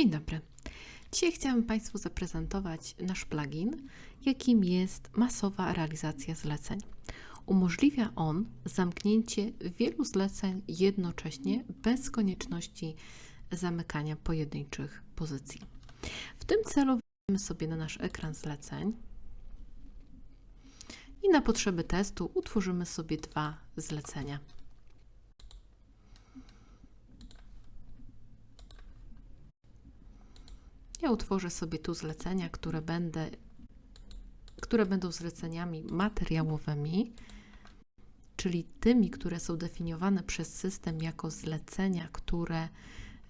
Dzień dobry. Dzisiaj chciałam Państwu zaprezentować nasz plugin, jakim jest masowa realizacja zleceń. Umożliwia on zamknięcie wielu zleceń jednocześnie bez konieczności zamykania pojedynczych pozycji. W tym celu wejdziemy sobie na nasz ekran zleceń i na potrzeby testu utworzymy sobie dwa zlecenia. Ja utworzę sobie tu zlecenia, które, będę, które będą zleceniami materiałowymi, czyli tymi, które są definiowane przez system jako zlecenia, które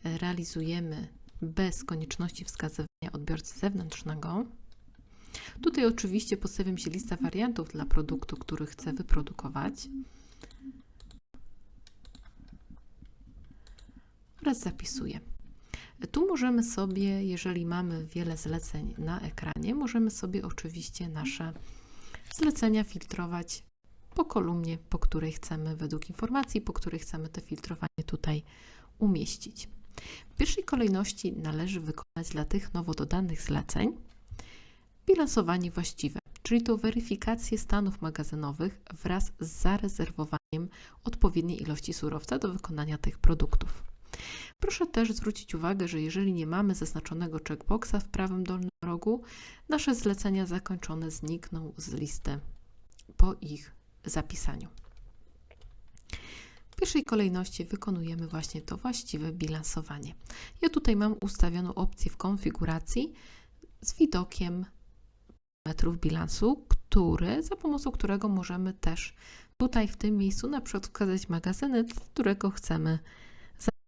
realizujemy bez konieczności wskazywania odbiorcy zewnętrznego. Tutaj oczywiście postawiam się lista wariantów dla produktu, który chcę wyprodukować. Oraz zapisuję. Tu możemy sobie, jeżeli mamy wiele zleceń na ekranie, możemy sobie oczywiście nasze zlecenia filtrować po kolumnie, po której chcemy, według informacji, po której chcemy to filtrowanie tutaj umieścić. W pierwszej kolejności należy wykonać dla tych nowo dodanych zleceń bilansowanie właściwe, czyli to weryfikację stanów magazynowych wraz z zarezerwowaniem odpowiedniej ilości surowca do wykonania tych produktów. Proszę też zwrócić uwagę, że jeżeli nie mamy zaznaczonego checkboxa w prawym dolnym rogu, nasze zlecenia zakończone znikną z listy po ich zapisaniu. W pierwszej kolejności wykonujemy właśnie to właściwe bilansowanie. Ja tutaj mam ustawioną opcję w konfiguracji z widokiem metrów bilansu, który, za pomocą którego możemy też tutaj w tym miejscu na przykład wskazać magazyny, w którego chcemy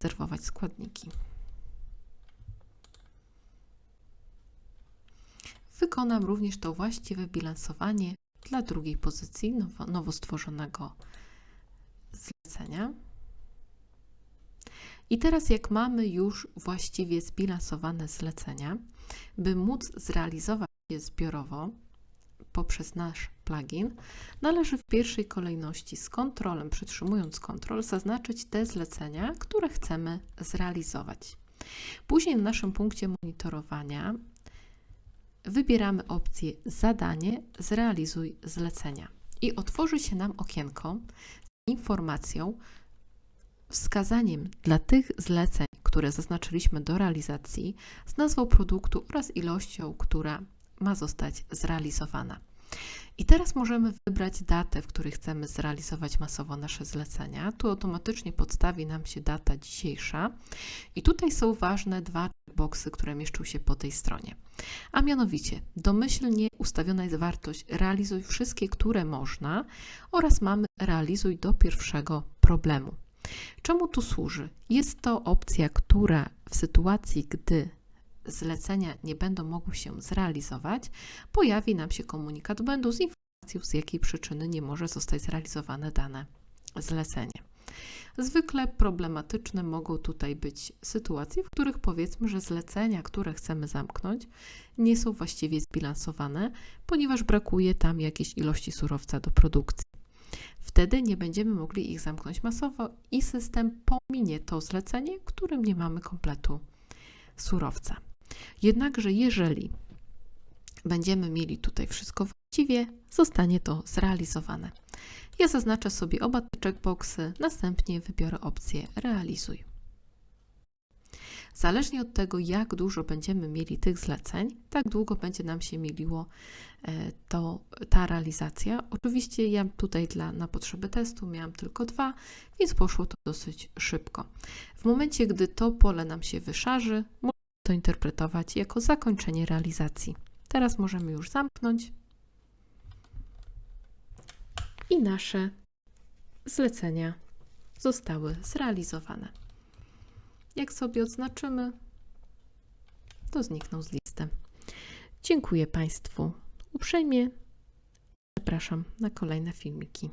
zarezerwować składniki. Wykonam również to właściwe bilansowanie dla drugiej pozycji nowo, nowo stworzonego zlecenia. I teraz, jak mamy już właściwie zbilansowane zlecenia, by móc zrealizować je zbiorowo poprzez nasz plugin, należy w pierwszej kolejności z kontrolem, przytrzymując kontrol, zaznaczyć te zlecenia, które chcemy zrealizować. Później na naszym punkcie monitorowania wybieramy opcję Zadanie Zrealizuj zlecenia i otworzy się nam okienko z informacją, wskazaniem dla tych zleceń, które zaznaczyliśmy do realizacji, z nazwą produktu oraz ilością, która ma zostać zrealizowana. I teraz możemy wybrać datę, w której chcemy zrealizować masowo nasze zlecenia. Tu automatycznie podstawi nam się data dzisiejsza. I tutaj są ważne dwa boxy, które mieszczą się po tej stronie. A mianowicie domyślnie ustawiona jest wartość realizuj wszystkie, które można oraz mamy realizuj do pierwszego problemu. Czemu tu służy? Jest to opcja, która w sytuacji, gdy zlecenia nie będą mogły się zrealizować, pojawi nam się komunikat błędu z informacją, z jakiej przyczyny nie może zostać zrealizowane dane zlecenie. Zwykle problematyczne mogą tutaj być sytuacje, w których powiedzmy, że zlecenia, które chcemy zamknąć, nie są właściwie zbilansowane, ponieważ brakuje tam jakiejś ilości surowca do produkcji. Wtedy nie będziemy mogli ich zamknąć masowo i system pominie to zlecenie, którym nie mamy kompletu surowca. Jednakże, jeżeli będziemy mieli tutaj wszystko właściwie, zostanie to zrealizowane. Ja zaznaczę sobie oba te checkboxy, następnie wybiorę opcję Realizuj. Zależnie od tego, jak dużo będziemy mieli tych zleceń, tak długo będzie nam się mieliło e, to, ta realizacja. Oczywiście ja tutaj dla, na potrzeby testu miałam tylko dwa, więc poszło to dosyć szybko. W momencie, gdy to pole nam się wyszarzy, to interpretować jako zakończenie realizacji. Teraz możemy już zamknąć i nasze zlecenia zostały zrealizowane. Jak sobie odznaczymy, to znikną z listy. Dziękuję Państwu uprzejmie. Zapraszam na kolejne filmiki.